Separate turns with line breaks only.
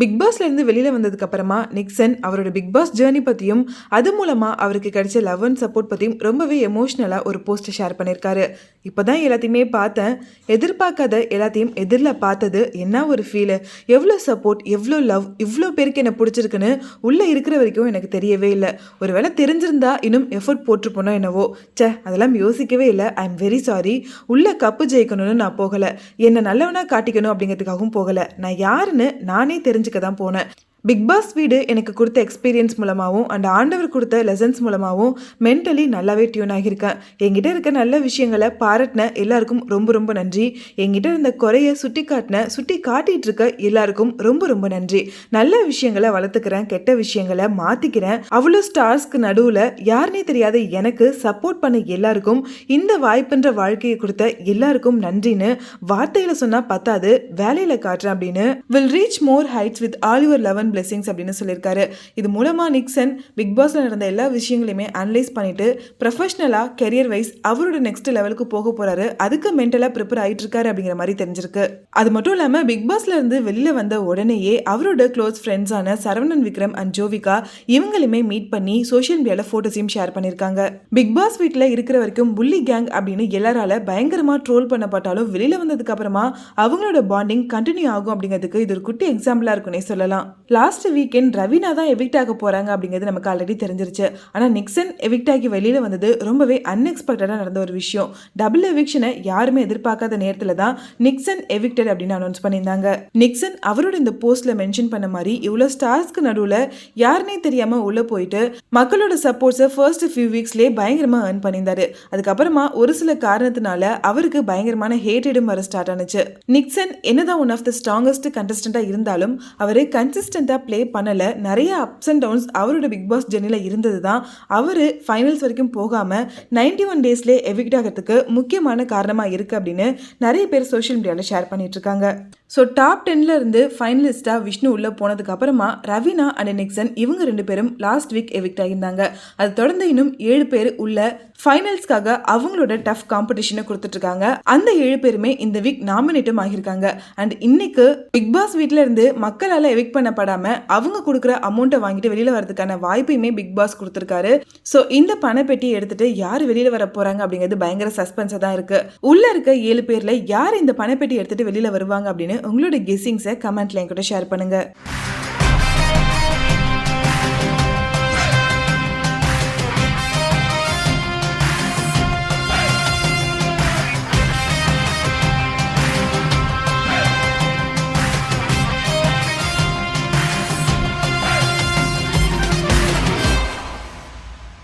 Big பாஸ்லேருந்து வெளியில் வந்ததுக்கப்புறமா வந்ததுக்கு அப்புறமா நிக்சன் அவரோட பிக் பாஸ் ஜேர்னி பற்றியும் அது மூலமாக அவருக்கு கிடைச்ச லவ் அண்ட் சப்போர்ட் பற்றியும் ரொம்பவே எமோஷ்னலாக ஒரு போஸ்ட்டை ஷேர் பண்ணியிருக்காரு இப்போ தான் எல்லாத்தையுமே பார்த்தேன். எதிர்பார்க்காத எல்லாத்தையும் எதிரில் பார்த்தது என்ன ஒரு ஃபீலு எவ்வளோ சப்போர்ட் எவ்வளோ லவ் இவ்வளோ பேருக்கு என்னை பிடிச்சிருக்குன்னு உள்ளே இருக்கிற வரைக்கும் எனக்கு தெரியவே இல்லை. ஒரு வேளை தெரிஞ்சிருந்தா இன்னும் எஃபோர்ட் போட்டிருப்போனோ என்னவோ. ச்சே அதெல்லாம் யோசிக்கவே இல்லை. ஐ எம் வெரி சாரி உள்ள கப்பு ஜெயிக்கணும்னு நான் போகலை. என்னை நல்லவனாக காட்டிக்கணும் அப்படிங்கிறதுக்காகவும் போகலை. நான் யாருன்னு நானே தெரிஞ்சு தெரிஞ்சுக்க தான் போனேன். பிக் பாஸ் வீடு எனக்கு கொடுத்த எக்ஸ்பீரியன்ஸ் மூலமாகவும் அண்ட் ஆண்டவர் கொடுத்த லெசன்ஸ் மூலமாகவும் மென்டலி நல்லாவே டியூன் ஆகியிருக்கேன். என்கிட்ட இருக்க நல்ல விஷயங்களை பாராட்டின எல்லாருக்கும் ரொம்ப ரொம்ப நன்றி. என்கிட்ட இருந்த குறையை சுட்டி காட்டின சுட்டி காட்டிகிட்டு இருக்க எல்லாருக்கும் ரொம்ப ரொம்ப நன்றி. நல்ல விஷயங்களை வளர்த்துக்கிறேன் கெட்ட விஷயங்களை மாற்றிக்கிறேன் அவ்வளோ ஸ்டார்ஸ்க்கு நடுவில் யாருனே தெரியாத எனக்கு சப்போர்ட் பண்ண எல்லாருக்கும் இந்த வாய்ப்புன்ற வாழ்க்கையை கொடுத்த எல்லாருக்கும் நன்றின்னு வார்த்தையில் சொன்னால் பத்தாது வேலையில் காட்டுறேன் அப்படின்னு. Will reach more heights with all your eleven blessings அப்படின்னு சொல்லியிருக்காரு. இது மூலமாக நிக்சன் பிக் பாஸில் நடந்த எல்லா விஷயங்களையுமே அனலைஸ் பண்ணிட்டு ப்ரொஃபஷனலாக கெரியர் வைஸ் அவரோட நெக்ஸ்ட் லெவலுக்கு போக போறாரு. அதுக்கு மென்டலாக ப்ரிப்பேர் ஆகிட்டு இருக்காரு அப்படிங்கிற மாதிரி தெரிஞ்சிருக்கு. அது மட்டும் இல்லாமல் பிக் பாஸ்ல இருந்து வெளியில வந்த உடனேயே அவரோட க்ளோஸ் ஃப்ரெண்ட்ஸான சரவணன் விக்ரம் அண்ட் ஜோவிகா இவங்களையுமே மீட் பண்ணி சோஷியல் மீடியாவில் ஃபோட்டோஸையும் ஷேர் பண்ணியிருக்காங்க. பிக் பாஸ் வீட்டில் இருக்கிற வரைக்கும் புள்ளி கேங் அப்படின்னு எல்லாரால பயங்கரமா ட்ரோல் பண்ணப்பட்டாலும் வெளியில வந்ததுக்கு அப்புறமா அவங்களோட பாண்டிங் கண்டினியூ ஆகும் அப்படிங்கிறதுக்கு இது ஒரு குட்டி எக்ஸாம்பிளா இருக்குன்னே சொல்லலாம். லாஸ்ட் வீக்கெண்ட் ரவீனா தான் எவிக்ட் ஆக போகிறாங்க அப்படிங்கிறது நமக்கு ஆல்ரெடி தெரிஞ்சிருச்சு. ஆனால் நிக்சன் எவிக்ட் ஆகி வெளியில் வந்தது ரொம்பவே அன்எக்ஸ்பெக்டடாக நடந்த ஒரு விஷயம். டபுள் எவிக்ஷனை யாருமே எதிர்பார்க்காத நேரத்தில் தான் நிக்சன் எவிக்டட் அப்படின்னு அனௌன்ஸ் பண்ணியிருந்தாங்க. நிக்சன் அவரோட இந்த போஸ்ட்டில் மென்ஷன் பண்ண மாதிரி இவ்வளோ ஸ்டார்ஸ்க்கு நடுவில் யாருனே தெரியாமல் உள்ளே போயிட்டு மக்களோட சப்போர்ட்ஸை ஃபர்ஸ்ட் ஃபியூ வீக்ஸ்லேயே பயங்கரமாக ஏர்ன் பண்ணியிருந்தாரு. அதுக்கப்புறமா ஒரு சில காரணத்தினால அவருக்கு பயங்கரமான ஹேட்டடும் வர ஸ்டார்ட் ஆனுச்சு. நிக்சன் என்னதான் ஒன் ஆஃப் த ஸ்ட்ராங்கஸ்ட் கண்டஸ்டண்டா இருந்தாலும் அவர் கன்சிஸ்டண்டா ப்ளே பண்ணல. நிறைய அப்ஸ் அண்ட் டவுன்ஸ் அவரோட பிக் பாஸ் ஜெர்னியில் இருந்தது தான். அவர் ஃபைனல்ஸ் வரைக்கும் போகாமல் நைன்டி ஒன் டேஸ்லேயே எவிக்ட் ஆகிறதுக்கு முக்கியமான காரணமாக இருக்கு அப்படின்னு நிறைய பேர் சோஷியல் மீடியாவில் ஷேர் பண்ணிகிட்ருக்காங்க ஸோ டாப் டென்ல இருந்து ஃபைனலிஸ்டாக விஷ்ணு உள்ளே போனதுக்கு அப்புறமா ரவீனா அண்ட் நிக்சன் இவங்க ரெண்டு பேரும் லாஸ்ட் வீக் எவிக்ட் ஆகியிருந்தாங்க. அது தொடர்ந்து இன்னும் ஏழு பேர் உள்ள ஃபைனல்ஸ்க்காக அவங்களோட டஃப் காம்படிஷனை கொடுத்துட்ருக்காங்க. அந்த ஏழு பேருமே இந்த வீக் நாமினேட்டும் ஆகியிருக்காங்க. அண்ட் இன்னைக்கு பிக் பாஸ் வீட்ல இருந்து மக்களால் எவிக்ட் பண்ணப்படாமல் அவங்க கொடுக்குற அமௌண்ட்டை வாங்கிட்டு வெளியில் வரதுக்கான வாய்ப்பையுமே பிக் பாஸ் கொடுத்துருக்காரு. ஸோ இந்த பணப்பெட்டியை எடுத்துட்டு யார் வெளியில் வர போகிறாங்க அப்படிங்கிறது பயங்கர சஸ்பென்ஸாக தான் இருக்குது உள்ளே இருக்க ஏழு பேரில் யார் இந்த பணப்பெட்டி எடுத்துட்டு வெளியில் வருவாங்க அப்படின்னு உங்களோட கெஸ்ஸிங்ஸை கமெண்ட்ல என்கிட்ட ஷேர் பண்ணுங்கள்